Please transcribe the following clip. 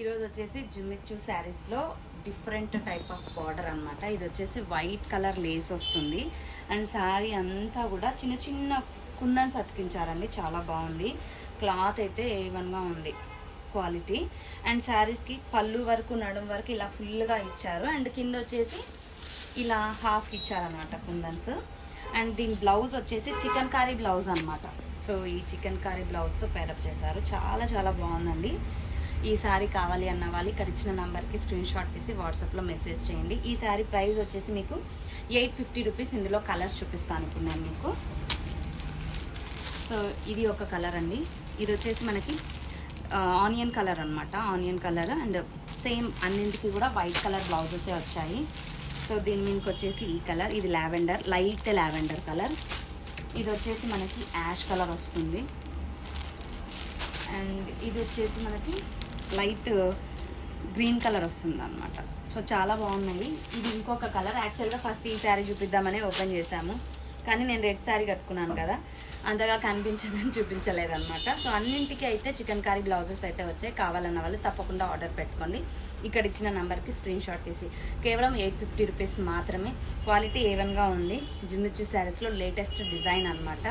ఈరోజు వచ్చేసి జుమిచ్చు శారీస్లో డిఫరెంట్ టైప్ ఆఫ్ బార్డర్ అన్నమాట. ఇది వచ్చేసి వైట్ కలర్ లేస్ వస్తుంది. అండ్ శారీ అంతా కూడా చిన్న చిన్న కుందన్స్ అతికించారండి. చాలా బాగుంది. క్లాత్ అయితే ఏవన్గా ఉంది క్వాలిటీ. అండ్ శారీస్కి పళ్ళు వరకు నడుం వరకు ఇలా ఫుల్గా ఇచ్చారు. అండ్ కింద వచ్చేసి ఇలా హాఫ్ ఇచ్చారనమాట కుందన్స్. అండ్ దీని బ్లౌజ్ వచ్చేసి చికెన్ కారీ బ్లౌజ్ అనమాట సో ఈ చికెన్ కారీ బ్లౌజ్తో పేరప్ చేశారు. చాలా చాలా బాగుందండి. ఈ శారీ కావాలి అన్న వాళ్ళు ఇక్కడ ఇచ్చిన నెంబర్కి స్క్రీన్ షాట్ తీసి వాట్సాప్లో మెసేజ్ చేయండి. ఈ శారీ ప్రైస్ వచ్చేసి మీకు ఎయిట్ ఫిఫ్టీ రూపీస్ ఇందులో కలర్స్ చూపిస్తాను ఇప్పుడు నేను మీకు. సో ఇది ఒక కలర్ అండి. ఇది వచ్చేసి మనకి ఆనియన్ కలర్ అనమాట ఆనియన్ కలర్ అండ్ సేమ్ అన్నింటికి కూడా వైట్ కలర్ బ్లౌజెసే వచ్చాయి. సో దీని మీకు వచ్చేసి ఈ కలర్ ఇది లావెండర్ లైట్ లావెండర్ కలర్ ఇది వచ్చేసి మనకి యాష్ కలర్ వస్తుంది. అండ్ ఇది వచ్చేసి మనకి లైట్ గ్రీన్ కలర్ వస్తుంది అనమాట సో చాలా బాగున్నాయి. ఇది ఇంకొక కలర్. యాక్చువల్గా ఫస్ట్ ఈ శారీ చూపిద్దామని ఓపెన్ చేశాము. కానీ నేను రెడ్ శారీ కట్టుకున్నాను కదా. అంతగా కనిపించదని చూపించలేదన్నమాట. సో అన్నింటికి అయితే చికెన్ కర్రీ బ్లౌజెస్ అయితే వచ్చాయి. కావాలన్న వాళ్ళు తప్పకుండా ఆర్డర్ పెట్టుకోండి. ఇక్కడ ఇచ్చిన నెంబర్కి స్క్రీన్ షాట్ తీసి. కేవలం ఎయిట్ ఫిఫ్టీ రూపీస్ మాత్రమే. క్వాలిటీ ఏవన్గా ఉంది. జున్నుచ్చు శారీస్లో లేటెస్ట్ డిజైన్ అనమాట